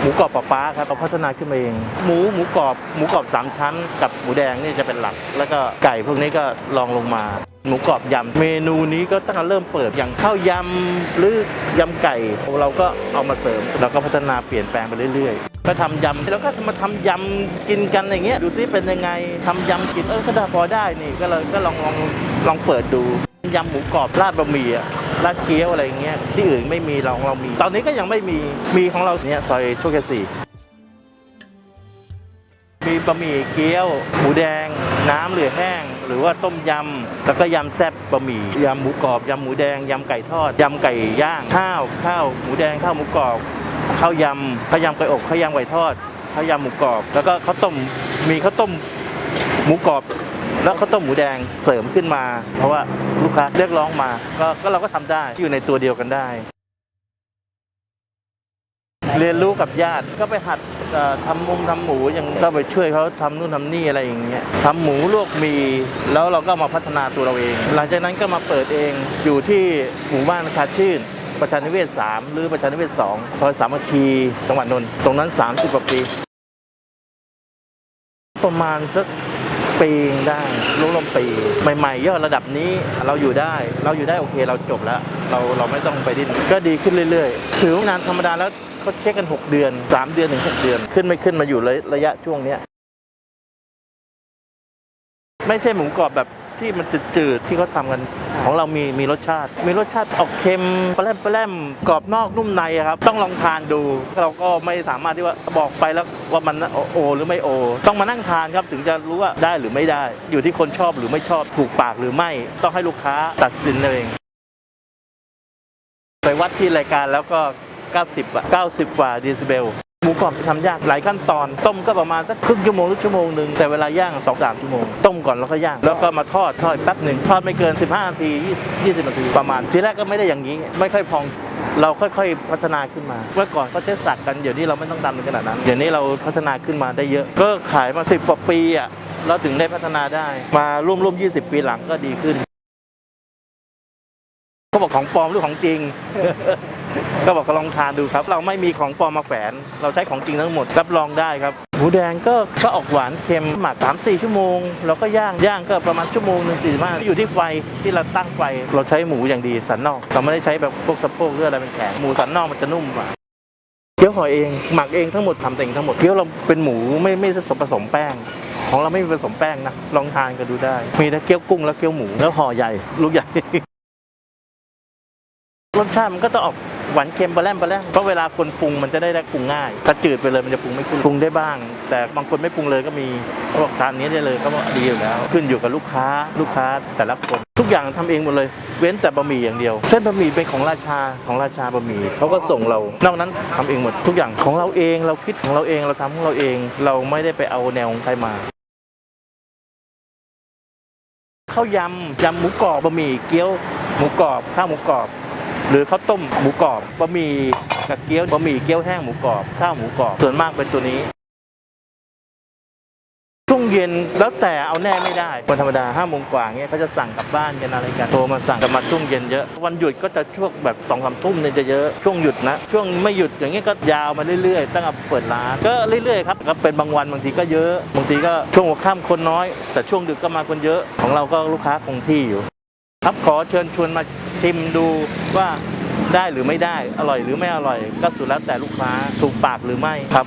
หมูกรอบปลาป้าครับเราพัฒนาขึ้นมาเอง หมูหมูกรอบหมูกรอบสามชั้น กับหมูแดงนี่จะเป็นหลัก แล้วก็ไก่พวกนี้ก็ลองลงมาหมูกรอบยำเมนูนี้ก็ตั้งแต่เริ่มเปิดอย่างข้าวยำหรือยำไก่เราก็เอามาเสริมเราก็พัฒนาเปลี่ยนแปลงไปเรื่อยๆก็ทำยำแล้วก็มาทำยำกินกันอย่างเงี้ยดูที่เป็นยังไงทำยำกินเออก็ได้พอได้นี่ก็เลยก็ลองลองลองเปิดดูยำหมูกรอบราดบะหมี่อะ ราดเกี๊ยวอะไรเงี้ยที่อื่นไม่มีเราของเรามี ตอนนี้ก็ยังไม่มีมีของเราเนี่ยซอยโชคชัยสี่มีบะหมี่เกี๊ยว หมูแดง น้ำเหลือแห้ง หรือว่าต้มยำแล้วก็ยำแซ่บบะหมี่ยำหมูกรอบยำหมูแดงยำไก่ทอดยำไก่ย่างข้าวข้าวหมูแดงข้าวหมูกรอบข้าวยำข้าวยำไก่อบข้าวยำไก่ทอดข้าวยำหมูกรอบ แล้วก็ข้าวต้มมีข้าวต้มหมูกรอบ แล้วข้าวต้มหมูแดงเสริมขึ้นมา เพราะว่าลูกค้าเรียกร้องมาก็ก็เราก็ทำได้อยู่ในตัวเดียวกันได้ เรียนรู้กับญาติก็ไปหัดเอ่อทำมุมทำหมูอย่างก็ไปช่วยเขาทำนู่นทำนี่อะไรอย่างเงี้ยทำหมูลวกมี แล้วเราก็มาพัฒนาตัวเราเอง หลังจากนั้นก็มาเปิดเองอยู่ที่หมู่บ้านคาชื่นประชานิเวศ 3 หรือประชานิเวศ 2 ซอยสามัคคีจังหวัดนนท์ตรงนั้น 30 กว่าปี ประมาณสัก ปีได้รวมปี ใหม่ๆยอดระดับนี้เราอยู่ได้ เราอยู่ได้โอเคเราจบแล้ว เราเราไม่ต้องไปดิ้นก็ดีขึ้นเรื่อยๆ ถือว่างานธรรมดาแล้วเขาเช็คกัน 6 เดือน 3 เดือนถึง6เดือน ขึ้นไม่ขึ้นมาอยู่ระระยะช่วงเนี้ยไม่ใช่หมูกรอบแบบ ที่มันจืดๆที่เขาทำกัน ของเรามีมีรสชาติ มีรสชาติออกเค็มปลาแรมปลาแรมกรอบนอกนุ่มในอะครับ ต้องลองทานดู เราก็ไม่สามารถที่ว่าบอกไปแล้วว่ามันโอหรือไม่โอ ต้องมานั่งทานครับถึงจะรู้ว่าได้หรือไม่ได้ อยู่ที่คนชอบหรือไม่ชอบถูกปากหรือไม่ ต้องให้ลูกค้าตัดสินเองไปวัดที่รายการแล้วก็ 90อะ90 กว่าเดซิเบล หมูกรอบทำยากหลายขั้นตอน ต้มก็ประมาณสักครึ่งชั่วโมงหรือชั่วโมงหนึ่งแต่เวลาย่าง2องสามชั่วโมง ต้มก่อนแล้วก็ย่าง แล้วก็มาทอดทอดแป๊บหนึ่งทอดไม่เกิน 15นาที20 20นาทีประมาณ ทีแรกก็ไม่ได้อย่างนี้ ไม่ค่อยพองเราค่อยๆพัฒนาขึ้นมา เมื่อก่อนก็ใช้สักกันเดี๋ยวนี้เราไม่ต้องดำในขนาดนั้นเดี๋ยวนี้เราพัฒนาขึ้นมาได้เยอะ ก็ขายมา10กว่าปีอะเราถึงได้พัฒนาได้ มาร่วมๆ20ปีหลังก็ดีขึ้นเขาบอกของปลอมหรือของจริง ก็บอกก็ลองทานดูครับ เราไม่มีของปลอมมาแฝงเราใช้ของจริงทั้งหมดรับรองได้ครับหมูแดงก็ก็ออกหวานเค็มหมักสามสี่ชั่วโมง แล้วก็ย่างย่างก็ประมาณชั่วโมงหนึ่งสี่ห้าอยู่ที่ไฟที่เราตั้งไฟเราใช้หมูอย่างดีสันนอกเราไม่ได้ใช้แบบพวกสะโพกหรืออะไรเป็นแข็งหมูสันนอกมันจะนุ่มกว่าเกี๊ยวหอยเองหมักเองทั้งหมดทำเองทั้งหมดเกี๊ยวเราเป็นหมูไม่ไม่ผสมแป้งของเราไม่มีผสมแป้งนะลองทานกันดูได้ มีทั้งเกี๊ยวกุ้งและเกี๊ยวหมูแล้วห่อใหญ่ ลูกใหญ่ รสชาติมันก็จะออก หวานเค็มปลาแรมปลาแรมเพราะเวลาคนปรุงมันจะได้ได้ปรุงง่าย ถ้าจืดไปเลยมันจะปรุงไม่ขึ้นปรุงได้บ้าง แต่บางคนไม่ปรุงเลยก็มีเขาบอกทานนี้ได้เลยก็บอกดีอยู่แล้ว ขึ้นอยู่กับลูกค้าลูกค้าแต่ละคนทุกอย่างทำเองหมดเลย เว้นแต่บะหมี่อย่างเดียว เส้นบะหมี่เป็นของราชาของราชาบะหมี่เขาก็ส่งเรา นอกนั้นทำเองหมดทุกอย่างของเราเองเราคิดของเราเองเราทำของเราเอง เราไม่ได้ไปเอาแนวของใครมาข้าวยำยำหมูกรอบบะหมี่เกี๊ยวหมูกรอบข้าวหมูกรอบ หรือข้าวต้มหมูกรอบบะหมี่กับเกี๊ยวบะหมี่เกี๊ยวแห้งหมูกรอบข้าวหมูกรอบส่วนมากเป็นตัวนี้ช่วงเย็นแล้วแต่เอาแน่ไม่ได้วันธรรมดาห้าโมงกว่าเงี้ยเขาจะสั่งกลับบ้านกันอะไรกันโทรมาสั่งกันมาช่วงเย็นเยอะ วันหยุดก็จะช่วงแบบสองสามทุ่มเนี่ยจะเยอะช่วงหยุดนะ ช่วงไม่หยุดอย่างเงี้ยก็ยาวมาเรื่อยๆ ตั้งแต่เปิดร้านก็เรื่อยๆครับก็เป็นบางวันบางทีก็เยอะบางทีก็ช่วงหัวค่ำคนน้อย แต่ช่วงดึกก็มาคนเยอะของเราก็ลูกค้าคงที่อยู่ ครับขอเชิญชวนมาชิมดูว่าได้หรือไม่ได้อร่อยหรือไม่อร่อย ก็สุดแล้วแต่ลูกค้าถูกปากหรือไม่ครับ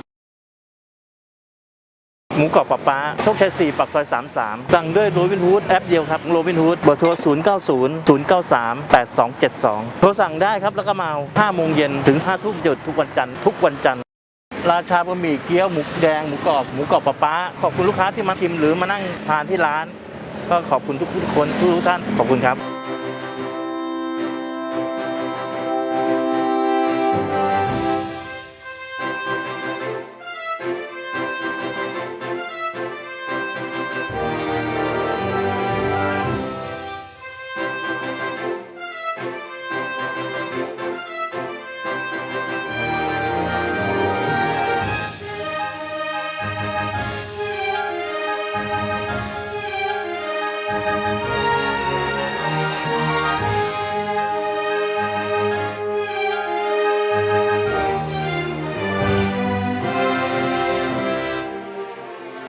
หมูกรอบปะป๊าโชคชัย4ปักซอย 33 สั่งด้วยโรบินฮูดแอปเดียวครับโรบินฮูดเบอร์โทร 090 093 8272 โทรสั่งได้ครับ แล้วก็มาเอา5โมงเย็นถึง5ทุ่มหยุดทุกวันจันทร์ทุกวันจันทร์ราชาบะหมี่เกี๊ยวหมูแดงหมูกรอบหมูกรอบปะป๊าขอบคุณลูกค้าที่มาชิมหรือมานั่งทานที่ร้าน ก็ขอบคุณทุกคนทุกท่านขอบคุณครับ